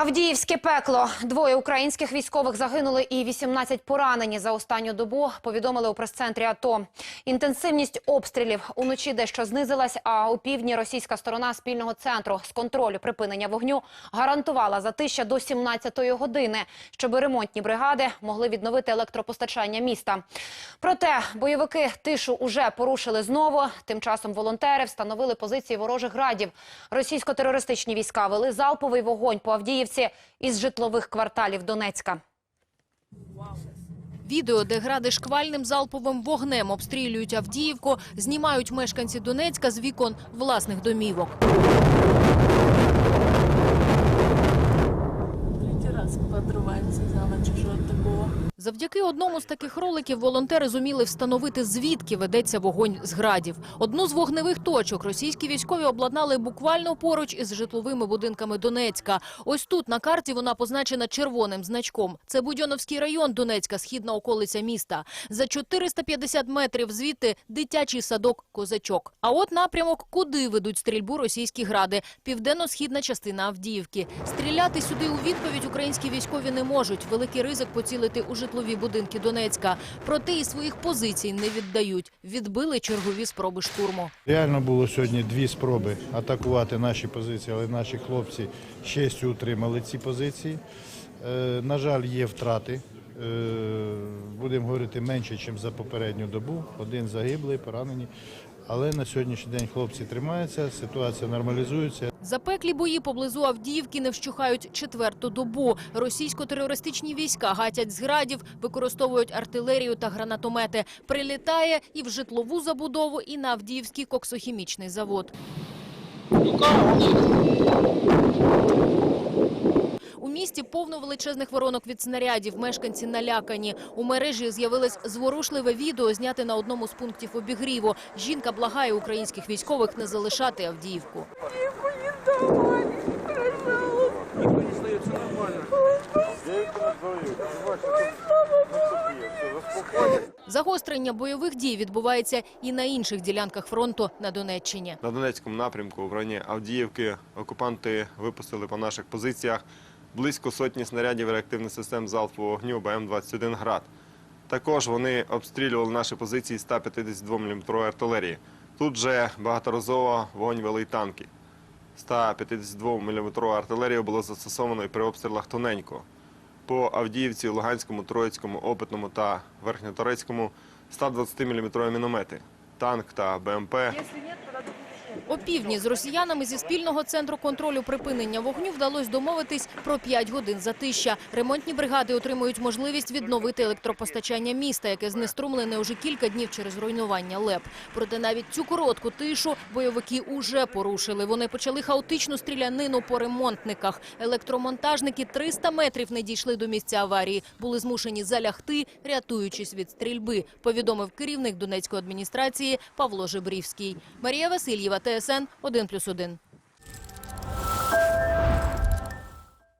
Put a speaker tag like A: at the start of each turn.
A: Авдіївське пекло. Двоє українських військових загинули і 18 поранені за останню добу. Повідомили у прес-центрі АТО. Інтенсивність обстрілів уночі дещо знизилась. А у півдні російська сторона спільного центру з контролю припинення вогню гарантувала затища до 17-ї години, щоб ремонтні бригади могли відновити електропостачання міста. Проте бойовики тишу уже порушили знову. Тим часом волонтери встановили позиції ворожих градів. Російсько-терористичні війська вели залповий вогонь по Авдіївці із житлових кварталів Донецька.
B: Відео, де гради шквальним залповим вогнем обстрілюють Авдіївку, знімають мешканці Донецька з вікон власних домівок. Завдяки одному з таких роликів волонтери зуміли встановити, звідки ведеться вогонь з градів. Одну з вогневих точок російські військові обладнали буквально поруч із житловими будинками Донецька. Ось тут на карті вона позначена червоним значком. Це Будьоновський район Донецька, східна околиця міста. За 450 метрів звідти дитячий садок Козачок. А от напрямок, куди ведуть стрільбу російські гради. Південно-східна частина Авдіївки. Стріляти сюди у відповідь українські військові не можуть. Великий ризик поцілити у житлові будинки Донецька. Проте і своїх позицій не віддають. Відбили чергові спроби штурму.
C: Реально було сьогодні дві спроби атакувати наші позиції, але наші хлопці честю утримали ці позиції. Е, на жаль, є втрати. Е, будемо говорити менше, ніж за попередню добу. Один загиблий, поранені. Але на сьогоднішній день хлопці тримаються, ситуація нормалізується.
B: Запеклі бої поблизу Авдіївки не вщухають четверту добу. Російсько-терористичні війська гатять з градів, використовують артилерію та гранатомети. Прилітає і в житлову забудову, і на Авдіївський коксохімічний завод. Місті повно величезних воронок від снарядів. Мешканці налякані. У мережі з'явилось зворушливе відео, зняте на одному з пунктів обігріву. Жінка благає українських військових не залишати Авдіївку. Загострення бойових дій відбувається і на інших ділянках фронту на Донеччині.
D: На Донецькому напрямку в районі Авдіївки окупанти випустили по наших позиціях близько сотні снарядів реактивних систем залпового вогню БМ-21 «Град». Також вони обстрілювали наші позиції 152 мм артилерії. Тут же багаторазово вогонь вели танки. 152 мм артилерію було застосовано і при обстрілах тоненько. По Авдіївці, Луганському, Троїцькому, Опитному та Верхньоторецькому 120 мм міномети, танк та БМП
B: Опівдні з росіянами зі спільного центру контролю припинення вогню вдалося домовитись про 5 годин затища. Ремонтні бригади отримують можливість відновити електропостачання міста, яке знеструмлене уже кілька днів через руйнування ЛЕП. Проте навіть цю коротку тишу бойовики уже порушили. Вони почали хаотичну стрілянину по ремонтниках. Електромонтажники 300 метрів не дійшли до місця аварії. Були змушені залягти, рятуючись від стрільби, повідомив керівник Донецької адміністрації Павло Жебрівський. Марія Васильєва, ТСН 1+,1.